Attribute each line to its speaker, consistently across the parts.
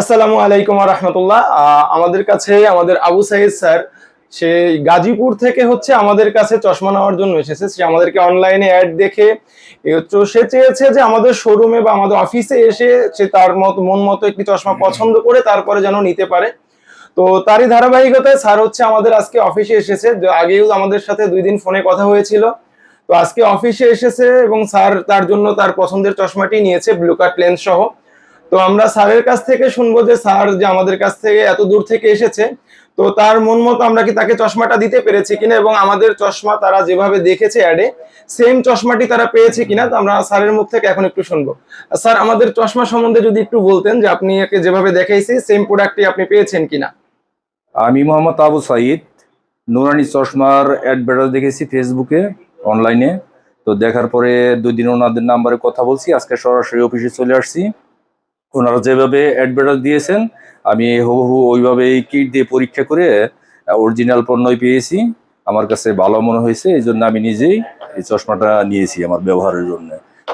Speaker 1: আসসালামু আলাইকুম রহমতুল্লাহ আমাদের কাছে আমাদের আবু সাইদ স্যার সে গাজীপুর থেকে হচ্ছে আমাদের কাছে চশমা নেওয়ার জন্য এসেছে। সে আমাদেরকে অনলাইনে অ্যাড দেখে সে চেয়েছে যে আমাদের শোরুমে বা আমাদের অফিসে এসে সে তার মত মন মতো একটি চশমা পছন্দ করে তারপরে যেন নিতে পারে। তো তারই ধারাবাহিকতায় স্যার হচ্ছে আমাদের আজকে অফিসে এসেছে। আগেও আমাদের সাথে দুই দিন ফোনে কথা হয়েছিল। তো আজকে অফিসে এসেছে এবং স্যার তার জন্য তার পছন্দের চশমাটি নিয়েছে ব্লু কাট লেন্স সহ। তো আমরা স্যারের কাছ থেকে শুনব যে স্যার যে আমাদের কাছ থেকে এত দূর থেকে এসেছে। তো তার মন মতো আমরা কি তাকে চশমাটা দিতে পেরেছি কিনা এবং আমাদের চশমা তারা যেভাবে দেখেছে অ্যাডে সেম চশমাটি তারা পেয়েছে কিনা তো আমরা স্যারের মুখ থেকে এখন একটু শুনব। স্যার, আমাদের চশমা সম্বন্ধে যদি একটু বলতেন যে আপনি একে যেভাবে দেখাইছি সেম প্রোডাক্টটি আপনি পেয়েছেন কিনা।
Speaker 2: আমি মোহাম্মদ আবু সাইদ, নুরানি চশমার অ্যাডভার্টাইজ দেখেছি ফেসবুকে অনলাইনে তো দেখার পরে দুই দিন ওনাদের নাম্বারে কথা বলছি, আজকে সরাসরি অফিসে চলে আসছি। ওনারা যেভাবে অ্যাডভার্টাইজ দিয়েছেন, আমি হুবহু ওইভাবেই কিট দিয়ে পরীক্ষা করে অরিজিনাল পণ্যই পেয়েছি। আমার কাছে ভালো মনে হয়েছে, এই জন্য আমি নিজেই এই চশমাটা নিয়েছি আমার ব্যবহারের জন্য।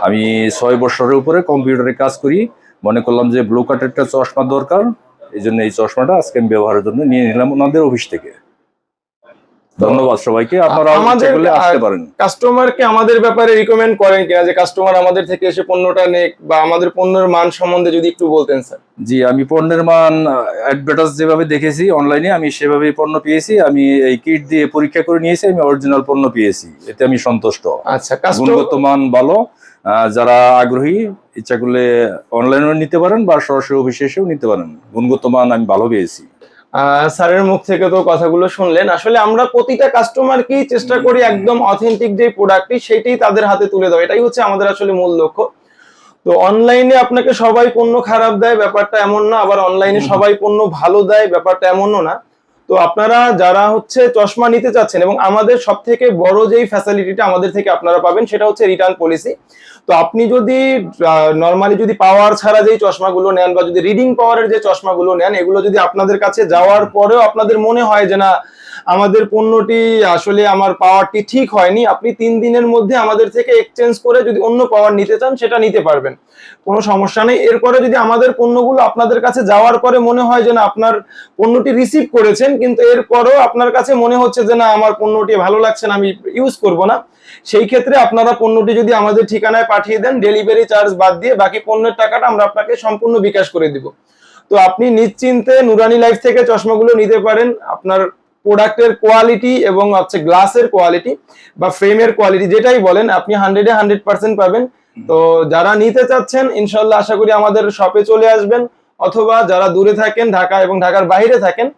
Speaker 2: আমি ছয় বছরের উপরে কম্পিউটারে কাজ করি, মনে করলাম যে ব্লু কাটেরটা চশমা দরকার, এই জন্য এই চশমাটা আজকে আমি ব্যবহারের জন্য নিয়ে নিলাম ওনাদের অফিস থেকে। ধন্যবাদ সবাইকে। আপনারা
Speaker 1: আমাদের
Speaker 2: আসতে পারেন।
Speaker 1: কাস্টমারকে আমাদের ব্যাপারে রিকমেন্ড করেন কিনা যে কাস্টমার আমাদের থেকে এসে পণ্যটা নেক বা আমাদের পণ্যের মান সম্বন্ধে যদি একটু বলতেন স্যার
Speaker 2: জি আমি পণ্যের মান অ্যাডভার্টাইজ যেভাবে দেখেছি অনলাইনে আমি সেভাবেই পণ্য পেয়েছি। আমি এই কিট দিয়ে পরীক্ষা করে নিয়েছি আমি অরিজিনাল পণ্য পেয়েছি। এতে আমি সন্তুষ্ট।
Speaker 1: আচ্ছা
Speaker 2: গুণগত মান ভালো। যারা আগ্রহী ইচ্ছা করলে অনলাইনেও নিতে পারেন বা সরাসরি অফিসে এসেও নিতে পারেন। গুণগত মান আমি ভালো পেয়েছি।
Speaker 1: স্যারের মুখ থেকে তো কথাগুলো শুনলেন। আসলে আমরা প্রতিটা কাস্টমারকেই চেষ্টা করি একদম অথেন্টিক যে প্রোডাক্টটি সেটাই তাদের হাতে তুলে দেওয়া। এটাই হচ্ছে আমাদের আসলে মূল লক্ষ্য। তো অনলাইনে আপনাকে সবাই পণ্য খারাপ দেয় ব্যাপারটা এমন না। আবার অনলাইনে সবাই পণ্য ভালো দেয় ব্যাপারটা এমনও না। তো আপনারা যারা হচ্ছে চশমা নিতে চাচ্ছেন এবং আমাদের সব থেকে বড় যেই ফ্যাসিলিটিটা আমাদের থেকে আপনারা পাবেন, সেটা হচ্ছে রিটার্ন পলিসি তো আপনি যদি নর্মালি যদি পাওয়ার ছাড়া যেই চশমাগুলো নেন বা যদি রিডিং পাওয়ারের যে চশমাগুলো নেন, এগুলো যদি আপনাদের কাছে যাওয়ার পরেও আপনাদের মনে হয় যে না আমাদের পণ্যটি আসলে আমার পাওয়ারটি ঠিক হয়নি। আপনি তিন দিনের মধ্যে আমাদের থেকে এক্সচেঞ্জ করে যদি অন্য পাওয়ার নিতে চান, সেটা নিতে পারবেন। কোনো সমস্যা নেই। এরপরে যদি আমাদের পণ্যগুলো আপনাদের কাছে যাওয়ার পরে মনে হয় যে না, আপনার পণ্যটি রিসিভ করেছেন, কিন্তু এরপরেও আপনার কাছে মনে হচ্ছে যে না, আমার পণ্যটি ভালো লাগছে না, আমি ইউজ করব না, সেই ক্ষেত্রে আপনারা পণ্যটি যদি আমাদের ঠিকানায় পাঠিয়ে দেন ডেলিভারি চার্জ বাদ দিয়ে বাকি পণ্যের টাকাটা আমরা আপনাকে সম্পূর্ণ বিকাশ করে দিব। তো আপনি নিশ্চিন্তে নুরানি লাইফ থেকে চশমাগুলো নিতে পারেন। আপনার প্রোডাক্টের কোয়ালিটি এবং হচ্ছে গ্লাসের কোয়ালিটি বা ফ্রেমের কোয়ালিটি যেটাই বলেন, আপনি হান্ড্রেডে হান্ড্রেড পার্সেন্ট পাবেন। তো যারা নিতে চাচ্ছেন ইনশাল্লাহ আশা করি আমাদের শপে চলে আসবেন। অথবা যারা দূরে থাকেন, ঢাকা এবং ঢাকার বাইরে থাকেন,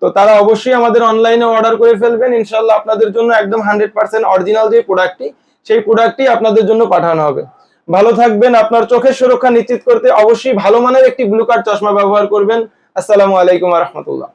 Speaker 1: তো তারা অবশ্যই আমাদের অনলাইনে অর্ডার করে ফেলবেন। ইনশাল্লাহ আপনাদের জন্য একদম হান্ড্রেড পার্সেন্ট অরিজিনাল যে প্রোডাক্টটি সেই প্রোডাক্টটি আপনাদের জন্য পাঠানো হবে। ভালো থাকবেন, আপনার চোখের সুরক্ষা নিশ্চিত করতে অবশ্যই ভালো মানের একটি ব্লু কার্ড চশমা ব্যবহার করবেন। আসসালামু আলাইকুম রহমতুল্লাহ।